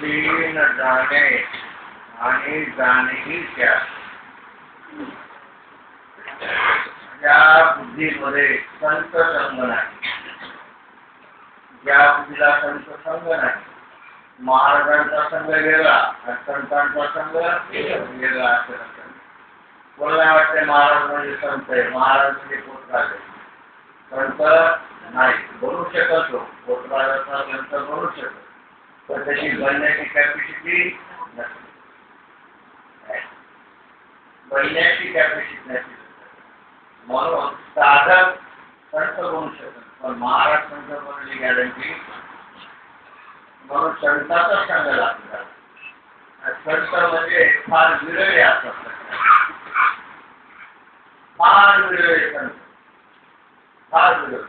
बुद्धी न जाणे आणि जाणेही त्या ज्या बुद्धीमध्ये संत संग नाही बुद्धीला संत संग नाही महाराजांचा आणि संतांचा वेगळा असं कोणाला वाटते महाराज म्हणजे संत आहे? महाराज म्हणजे पोतराज संत नाही बनू शकत पोतराजाचा संत बनू शकत. पण त्याची बनण्याची कॅपॅसिटी नसते बनण्याची कॅपॅसिटी म्हणून साधक संत शकत पण महाराज संत बनली गॅरंटी म्हणून संताचा संघ लागला संत म्हणजे फार विरळे असतात फार विरळे संत फार विरळे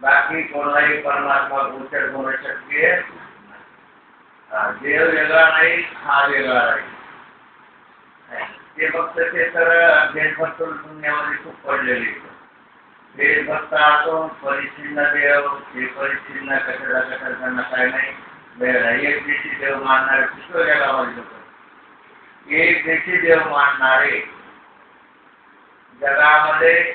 बाकी कोणालाही परमात्मा गोचर होणं शक्य देव वेगळा नाही, हा वेगळा नाही. ते फक्त ते तर देशभक्त दुनियामध्ये खूप पडलेले देशभक्त असो परिचिन्न देव, हे परिचिन्न कशाला कशाला काय नाही. एक देशी देव मानणारे पुष्कळ जगामध्ये लोक एक देशी देव मानणारे जगामध्ये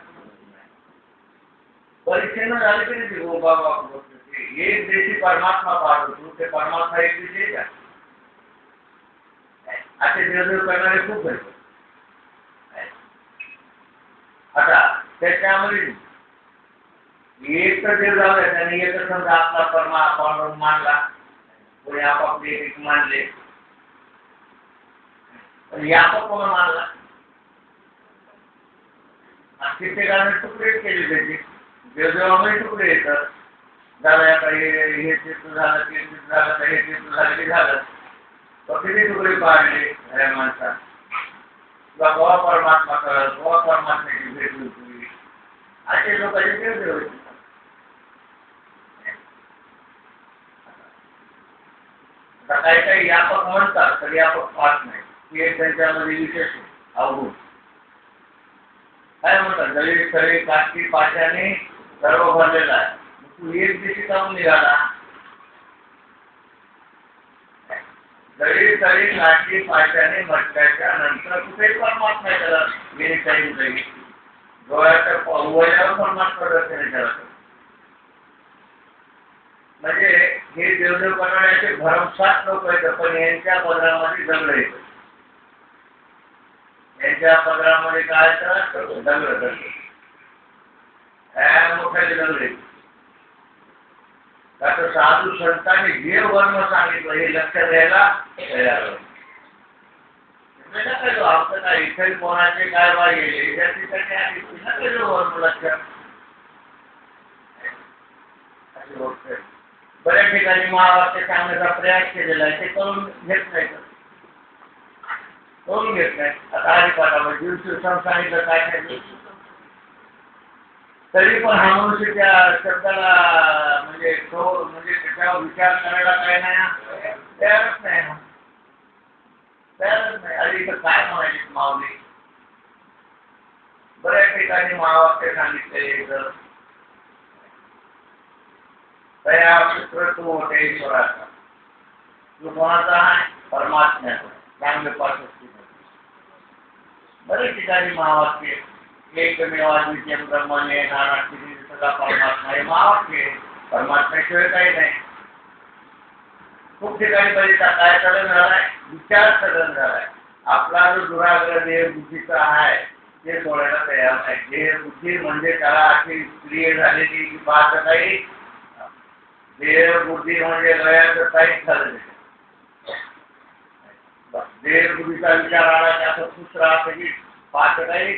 परीक्षेनं झाले की नाही हो बाबा देशी परमात्मा पाहतो ते परमात्मा एक का देवदेव करणारे खूप आहेत आता त्याच्यामध्ये एक तर देव झालं त्याने एक समजा आपला परमा पांडव मानला कोणी आपापले एक मानले पण यापक कोण मानला कित्येकाने तुकडे केले त्याचे देवदेवामध्ये तुकडे येतात हे। चित्र झालं ते चित्र झालं हे चित्र झालं ते झालं तुकडे माणसात किंवा गोवा परमात्मा गोवा परमात्म्याची भेट होती असे काही काही म्हणतात नाही एक त्यांच्यामध्ये विशेष अवगुण काय म्हणतात सर्व भरलेला आहे. तू एक दिवशी जाऊन निघाला दलित स्थळी काष्टी पाशाने म्हटल्याच्या नंतर कुठे परमात्मा त्याला गेली काही जाईल डोळ्याच्या म्हणजे हे देवदेव करणाऱ्याचे भरमसाठ लोक आहेत पण यांच्या पदरामध्ये दगड येत यांच्या पदरामध्ये काय तर दगड दगड. येत तर साधू संतांनी जे वर्म सांगितलं हे लक्षात द्यायला तयार नका सांगण्याचा प्रयास केलेला आहे करून घेत नाही करून घेत नाही आता हरिपाठामध्ये दिवशी सांगितलं काय तरी पण हा मनुष्य त्या शब्दाला, म्हणजे तो म्हणजे त्याच्यावर विचार करायला काय नाही तयारच नाही ना तयारच नाही. इथं काय म्हणायचे माऊली? बऱ्याच ठिकाणी महावाक्य सांगितले तया तू होते ईश्वराचा. तू कोणाचा आहे? परमात्म्याचा. चांगले पाठ बरेच ठिकाणी महावाक्य. एकमेवाद्वितीय ब्रह्मणे नानाची सगळा परमात्मा हे आपला जो दुराग्रह देह बुद्धीचा आहे ते सोडायला तयार नाही देह बुद्धी म्हणजे त्याला अशी क्रिया झालेली की पाहत काही देह बुद्धी म्हणजे लयाचं काहीच झालं देह बुद्धीचा विचार आला की असं खुश राहतं की पाहत काही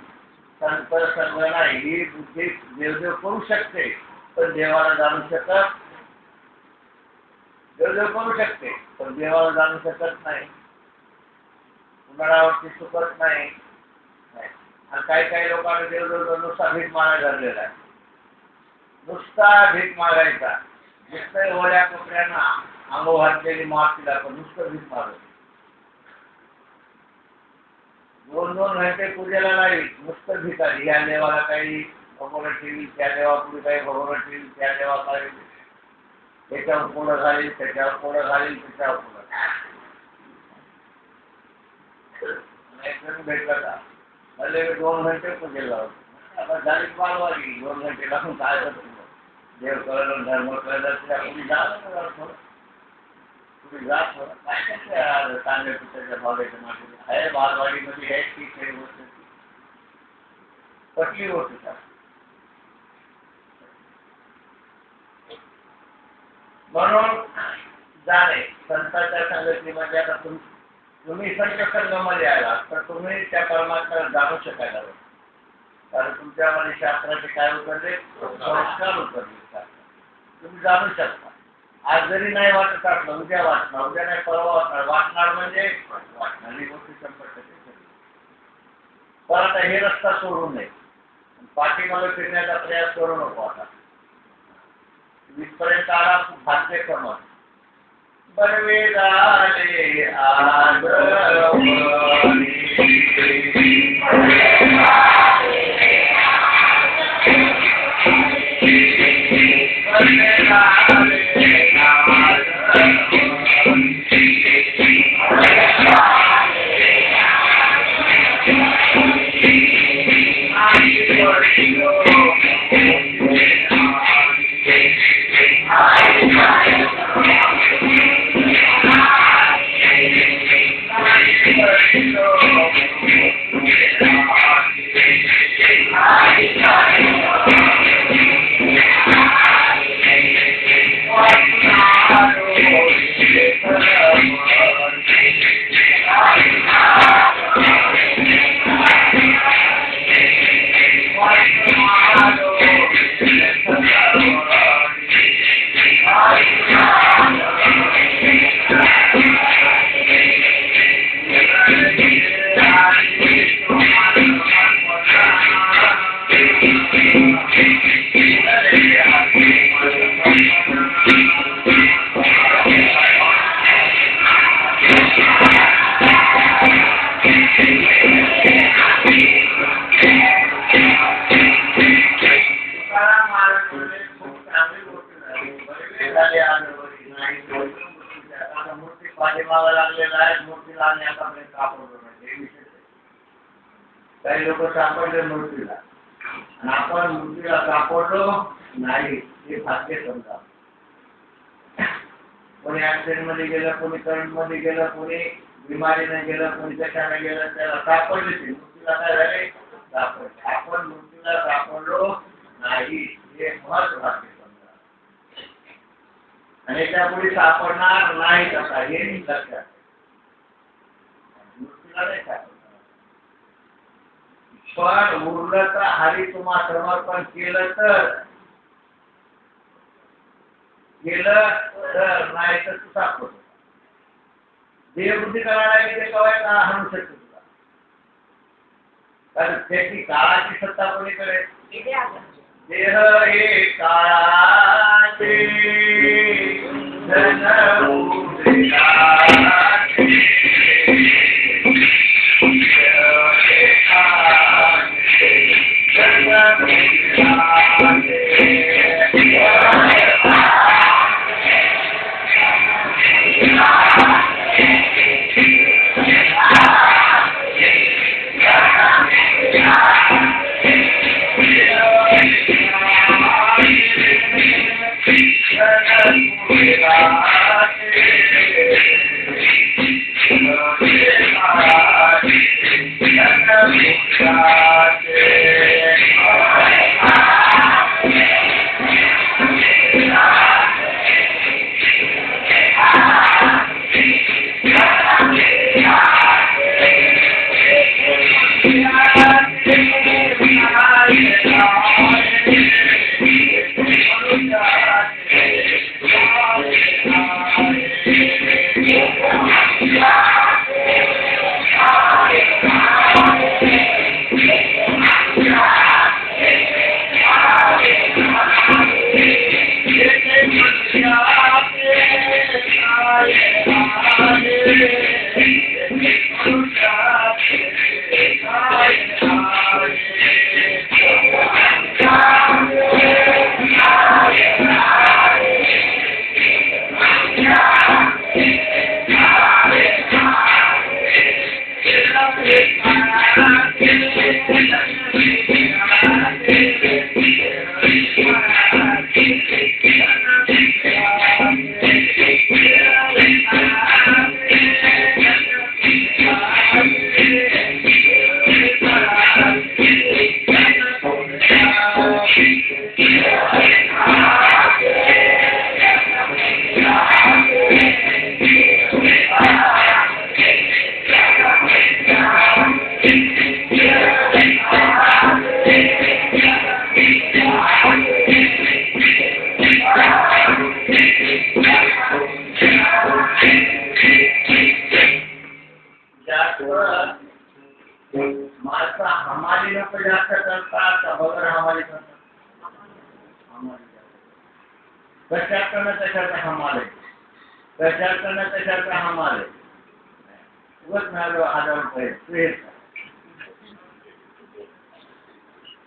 संत नाही ही बुद्धी देवदेव करू शकते. पण देवाला जाणू शकत देवदेव करू शकते. पण देवाला जाणू शकत नाही. उन्हाळ्यावरती सुकत नाही. आणि काही काही लोकांना देवदेव नुसता भीक मागायला झालेला आहे. नुसता भीक मागायचा. नुसतं ओळ्या कपड्यांना अंगो घातलेली मातीला पण नुसतं भीक मागायचं दोन दोन घंटे पूजेला नाही नुसतं भिकारी या देवाला काही भगवत ठेवी त्या देवापुढे काही भगवत ठेवी त्या देवा काही त्याच्यावर पुढं घालील त्याच्यावर पुढं घालील त्याच्यावर पुढं भेटला का भले दोन घंटे पूजेला होतो आता झाली बालवाडी दोन घंटे लागून काय करतो देव कळलं धर्म कळलं कुणी जात थोडं चांगल्या पिठाच्या भागाच्या मागे आहे बालवाडीमध्ये आहे ती काही गोष्ट कसली गोष्ट का म्हणून जाणे संतांच्या संगतीमध्ये आता तुम तुम्ही संत संघामध्ये आला तर तुम्ही त्या परमात्म्याला जाणू शकायला हवं. कारण तुमच्यामध्ये शास्त्राचे काय उतरले संस्कार उतरले तुम्ही जाणू शकता. आज जरी नाही वाटत आपलं उद्या वाचणार उद्या नाही परवा वाचणार वाचणार म्हणजे वाचणार ही पण आता हे रस्ता सोडू नये. पाठीमागे फिरण्याचा प्रयास करू नको आता. वीसपर्यंत आला भाग्य समज बरवे झाले आज. काही लोक सापडले मूर्तीला. आणि आपण मूर्तीला सापडलो नाही हे भाग्य समजा. कोणी ऍक्सिडेंटमध्ये गेलं कोणी करंटमध्ये गेलं कोणी बिमारीने गेलं कोणी कशाने गेलं त्याला सापडले ते. मूर्तीला काय झाले? सापडले. आपण मूर्तीला सापडलो नाही हे महत्त्वाचे समजा. आणि त्यापुढे सापडणार नाही कसा हे लक्षात मूर्तीला नाही सापडणार. पण उरलं तर हरी तुम्हा समर्पण केलं तर? केलं तर नाही तर तू देवबुद्धी करायला कवाय का हाणू शकतो तुला कारण त्याची काळाची सत्ता कोणीकडे देह हे काळाचे धन love. Hallelujah.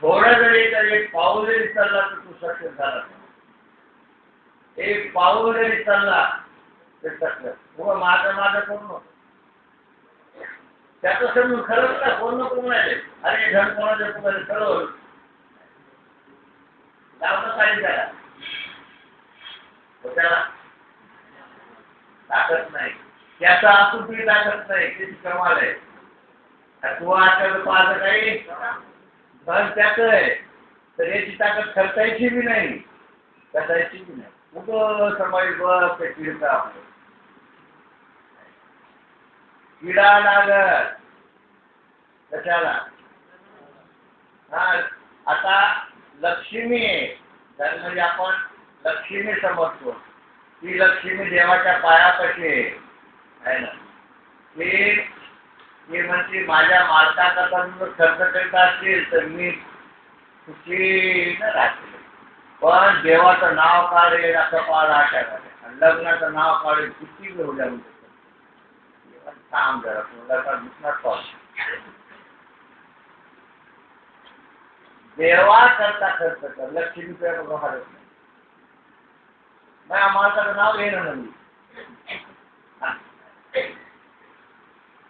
घोडा जरी एक पाऊल जरी चालला तर तू सक्सेस झाला एक पाऊल जरी चालला तर सक्सेस मग माझं माझं कोण नव्हतं? त्याचं समजून खरंच ना कोण नको म्हणाले? अरे घर कोणाच्या तुम्हाला ठरवलं लावणं काही त्याला. त्याला ताकद नाही. त्याचा आतून तुम्ही ताकद नाही. त्याची कमाल आहे. तू आता पाहत काही धन त्याच आहे. तर याची ताकद खर्चायची बी नाही खर्चायची बी नाही. कुठं समाज बस ते आपलं. किडा लागत कशाला? हा आता लक्ष्मी आहे. तर म्हणजे आपण लक्ष्मी समजतो. ती लक्ष्मी देवाच्या पायापाशी आहे. आहे ना? ती ती म्हणते माझ्या मालकाचा जर खर्च करीत असतील तर मी राहते पण देवाचं नाव काढेल असं पाळ आशा लग्नाचं नाव काढेल किती घेऊया म्हणजे थांब जरा तुला दुसरा कॉल देवा करता खर्च कर. लक्ष्मी रुपया बघा हरत नाही. नाही आम्हाला नाव घेणं नाही.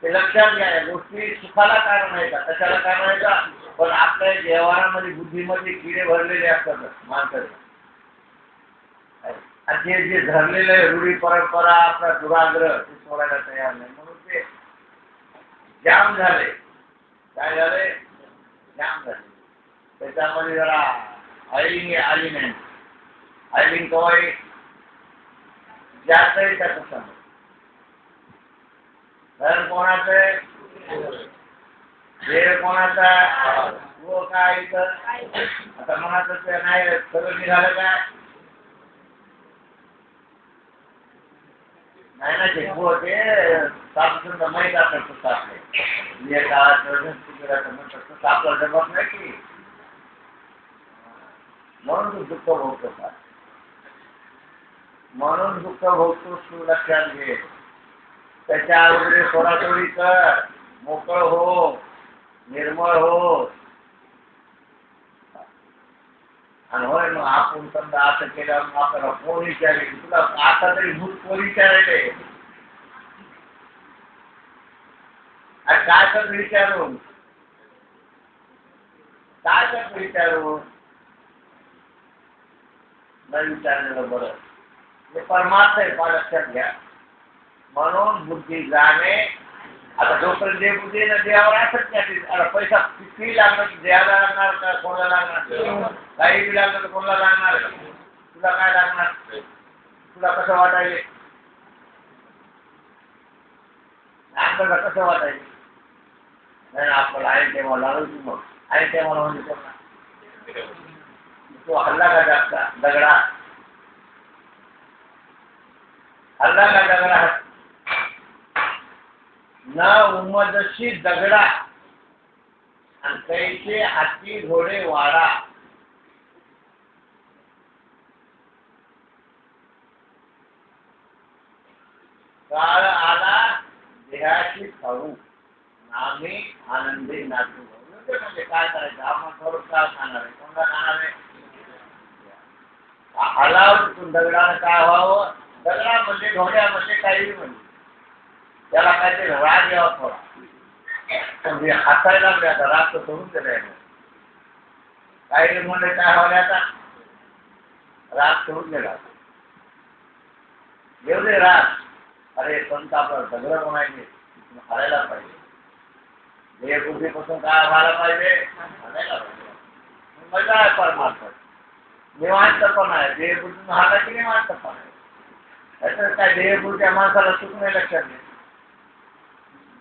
ते लक्षात घ्या या गोष्टी सुखाला कारण आहे का कशाला कारण आहे का पण आपल्या व्यवहारामध्ये बुद्धीमध्ये किडे भरलेले असतात माणसाचे. आणि जे जे धरलेले रूढी परंपरा आपला दुराग्रह ते सोडायला तयार नाही. म्हणून ते जाम झाले. काय झाले? जाम झाले. त्याच्यामध्ये जरा आयलिंग आली नाही आयलिंग कवाई जास्त आहे त्याचं समज धन कोणाचं वेळ कोणाचा व काय इथं आता मनाचं नाही, सगळं निघालं काय नाही ना, ते हो सापसून माहीत असं तसं आपले हे काळात सापला जमत नाही की? म्हणून तू दुःख भोगतो का? म्हणून दुःख भोगतो तू, लक्षात घे. त्याच्या कर हो निर्मळ हो होय मग आपण समजा असं मग आपल्याला कोण तुला आता तरी भूत कोण काय काय विचारलेलं बरं आहे लक्षात घ्या म्हणून बुद्धी जाणे. आता जोपर्यंत जे बुद्धी ना, देवावर असत पैसा किती लागणार? देवाला लागणार का कोणाला लागणार? काही बी लागलं तर कोणाला लागणार? तुला काय लागणार? तुला कसं वाटायले? आपल्याला कसं वाटायले? नाही आपल्याला आहे तेव्हा लागल तू मग? आहे तेव्हा म्हणजे तो हल्ला का जास्त दगडा? हल्ला का दगडा? न उमदशी दगडा. कैसे हाती घोडे वाडा. काळ आला देहाची खाऊ आम्ही आनंदी नाचू म्हणजे म्हणजे काय करायचं? आपण थोडं काय खाणार आहे. कोणता खाणार आहे? तिथून दगडानं काय व्हावं? दगडामध्ये ढोण्यामध्ये काही म्हणजे त्याला काहीतरी राग यावा थोडा. पण ते हसायला लागले आता, राग तर सोडून दिलाय काही म्हणले काय आता, राग सोडून दिला एवढे राग, अरे संत आपला दगड म्हणायचे हारायला पाहिजे. मज़ा आहे परमार्थ की निवांतपण आहे. माणसाला सुख नाही लक्षात नाही.